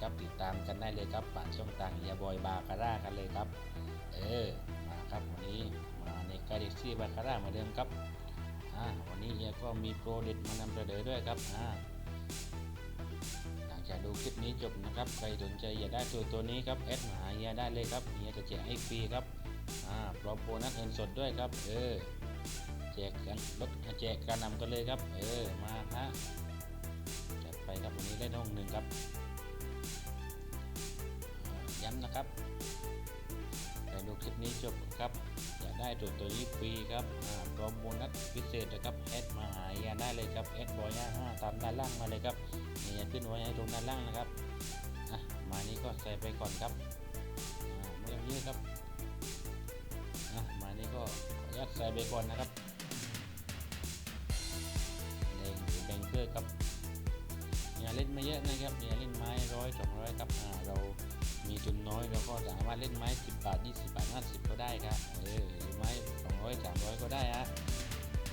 ครับติดตามกันได้เลยครับผ่านช่องทางอีเอบอยบาคาร่ากันเลยครับ เออมาครับวันนี้มาในกาเด็กซี่บาคาร่าเหมือนเดิมครับอ่าวันนี้เฮียก็มีโปรเด็ดมานำเสนอด้วยครับอ่าหลังจากดูคลิปนี้จบนะครับใครสนใจอยากได้ตัวตัวนี้ครับแอดมาหาเฮียได้เลยครับเฮียจะแจกให้ฟรีครับอ่าพร้อมโบนัสเงินสดด้วยครับ เออแจกกันรถแจกการนำกันเลยครับ เออ มาฮะจัดไปครับวันนี้ได้ห้องหนึ่งครับ ย้ำนะครับใครดูคลิปนี้จบครับอยากได้ตัวตัวนี้ฟรีครับอ่าพร้อมโบนัสพิเศษนะครับแอดมาหาเฮียได้เลยครับแอดบอยห้าตามด้านล่างมาเลยครับเฮียขึ้นไว้ให้ตรงด้านล่างนะครับอะมานี้ก็ใส่ไปก่อนครับอ่าไม่ต้องเยอะครับอะมานี้ก็ขออนุญาตใส่ไปก่อนนะครับแดงหรือแบงเกอร์ครับอย่าเล่นม่เยอะนะครับอย่าเล่นไม้ร้อยสองร้อยครับอ่าเรา มีทุนน้อยเราก็สามารถเล่นไม้ 10 บาท 20 บาท 50 ก็ได้ครับเออหรือไม้ 200 300 ก็ได้ฮะ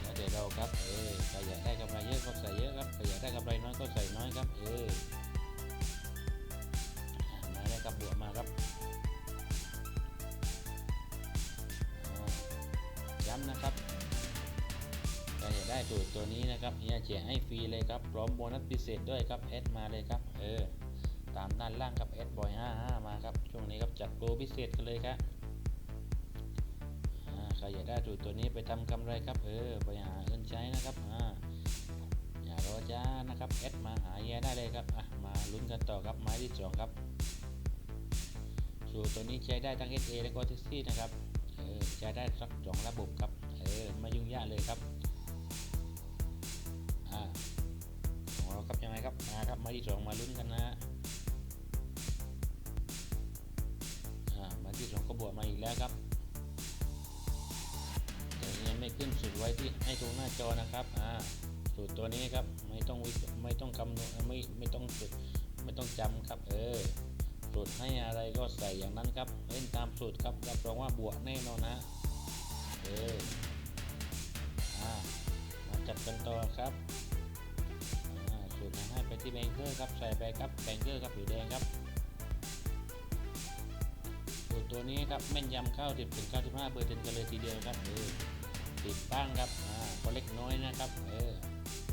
แล้วแต่เราครับเออใครอยากได้กำไรเยอะก็ใส่เยอะครับใครอยากได้กำไรน้อยก็ใส่น้อยครับเออมาแล้วครับบวกมาครับย้ำนะครับใครอยากได้ตัวตัวนี้นะครับเฮียแจกให้ฟรีเลยครับพร้อมโบนัสพิเศษด้วยครับแอดมาเลยครับเออ ตามด้านล่างครับ S Boy 55 มาครับช่วงนี้ครับจัดโปรพิเศษกันเลยครับใครอยากได้สูตรตัวนี้ไปทำกำไรครับ เออไปหาเงินใช้นะครับอ่าอย่ารอจ้านะครับแอดมาหาแย่ได้เลยครับอะมาลุ้นกันต่อครับไม้ที่สองครับ สูตรตัวนี้ใช้ได้ทั้ง SA และก็ TC นะครับเออใช้ได้สักสองระบบครับเออไม่ยุ่งยากเลยครับอ่าของเราครับยังไงครับมาครับไม้ที่สองมาลุ้นกันนะ วมาอีกแล้วครับแต่ยังไม่ขึ้นสุดไว้ที่ให้ตรงหน้าจอนะครับอ่าสูตรตัวนี้ครับไม่ต้องวิไม่ต้องคำนวณไม่ไม่ต้องสูตรไม่ต้องจำครับ เออสูตรให้อะไรก็ใส่อย่างนั้นครับเล่นตามสูตรครับรับรองว่าบวกแน่นอนนะเอออ่ามาจับกันต่อครับอ่าสูตรให้ไปที่แบงเกอร์ครับใส่ไปครับแบงเกอร์ครับหรือแดงครับ ตรตัวนี้ครับแม่นยำเข้า10ถึง95เปอร์เซ็นต์กันเลยทีเดียวครับเออติดบ้างครับอ่าก็เล็กน้อยนะครับเออ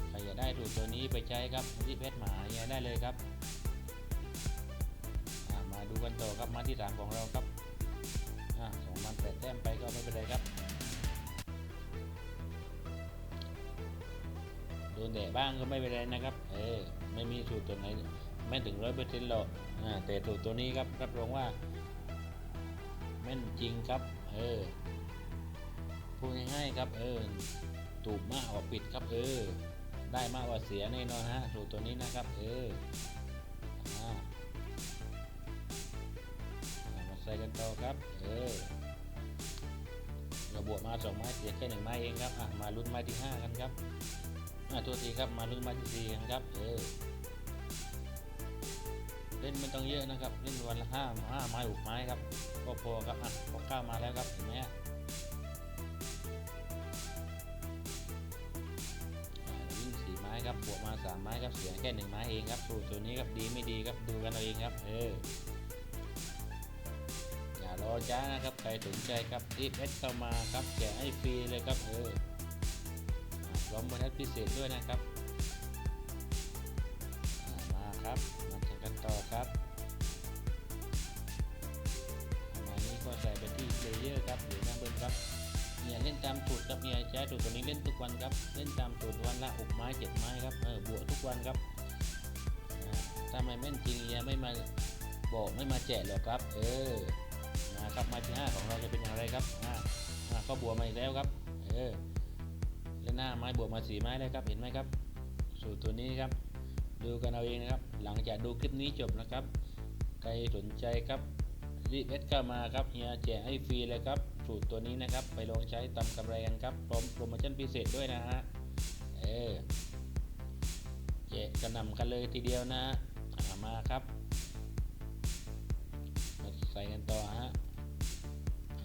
ใครอยากได้สูตรตัวนี้ไปใช้ครับที่เพชรหมาอยากได้เลยครับมาดูกันต่อครับมาที่สามของเราครับอ่าสองมันแปดแต้มไปก็ไม่เป็นไรครับโดนแดดบ้างก็ไม่เป็นไรนะครับ เออไม่มีสูตรตัวไหนไม่ถึงร้อยเปอร์เซ็นต์หรอกอ่าแต่สูตรตัวนี้ครับรับรองว่า ม่นจริงครับ เออพูดง่ายๆครับ เออถูกมากกว่าปิดครับ เออ ได้มากกว่าเสียแน่นอนฮะสูตรตัวนี้นะครับ เออมาใส่กันต่อครับ เออเราบวกมาสองไม้เสียแค่หนึ่งไม้เองครับอะมาลุ้นไม้ที่ห้ากันครับอะตัวทีครับ มาลุ้นไม้ที่สี่กันครับ เออ ล่นไม่ต้องเยอะนะครับ เล่นวันละห้าห้าไม้หกไม้ครับก็พอครับอะพอข้ามาแล้วครับเห็นไหมฮะอ่าวิ่งสี่ไม้ครับบวกมาสามไม้ครับเสียแค่หนึ่งไม้เองครับสูตรตัวนี้ครับดีไม่ดีครับดูกันเอาเองครับ เอออย่ารอจ้านะครับใครสนใจครับรีบเอสเข้ามาครับแจกให้ฟรีเลยครับเออพร้อมโบนัสพิเศษด้วยนะครับมาครับมา กันต่อครับอันนี้ก็ใส่ไปที่เลเยอร์ครับหรือหน้าเบิ้ลครับเนี่ยเล่นตามสูตรครับเนี่ยใช้สูตรตัวนี้เล่นทุกวันครับ เล่นตามสูตรวันละหกไม้เจ็ดไม้ครับเออบวกทุกวันครับอ่าถ้าไม่แม่นจริงเนี่ยไม่มาบอกไม่มาแจกหรอกครับ เออนะครับไม้ที่ห้าของเราจะเป็นอย่างไรครับอ่าอ่าก็บวกมาอีกแล้วครับ เออเล่นหน้าไม้บวกมาสีไม้เลยครับเห็นไหมครับ สูตรตัวนี้ครับ ดูกันเอาเองนะครับ หลังจากดูคลิปนี้จบนะครับ ใครสนใจครับรีบเอสเข้ามาครับเฮียแจกให้ฟรีเลยครับ สูตรตัวนี้นะครับ ไปลองใช้ตำกำไรกันครับพร้อมโปรโมชั่นพิเศษด้วยนะฮะเออแจกกระนำกันเลยทีเดียวนะามาครับมาใส่กันต่อฮะ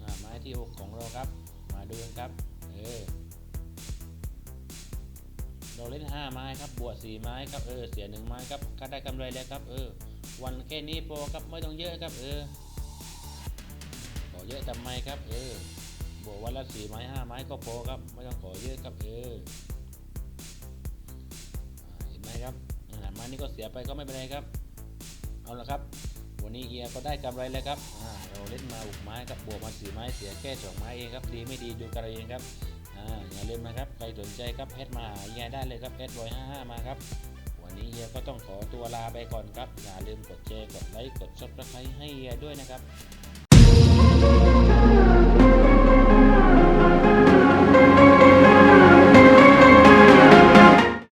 อ่าไม้ที่ 6 ของเราครับ มาดูกันครับ เออ เราเล่น 5 ไม้ครับ บวก4ไม้ครับ เออ เสีย 1 ไม้ครับ ก็ได้กำไรแล้วครับ เออ วันแค่นี้พอครับ ไม่ต้องเยอะครับ เออขอเยอะทำไมครับ เออ บวกวันละสี่ไม้ห้าไม้ก็พอครับ ไม่ต้องขอเยอะครับ เออเห็นไหมครับไม้นี้ก็เสียไปก็ไม่เป็นไรครับ เอาละครับ วันนี้เฮียก็ได้กำไรแล้วครับ เราเล่นมาหกไม้ครับ บวกมาสี่ไม้ เสียแค่สองไม้เองครับ ดีไม่ดีดูกันเองครับ อย่าลืมนะครับ ใครสนใจครับแอดมาหาเฮียได้เลยครับแอดบอยห้าห้ามาครับ วันนี้เฮียก็ต้องขอตัวลาไปก่อนครับ อย่าลืมกดแชร์กดไลค์กดซับสไครต์ให้เฮียด้วยนะครับ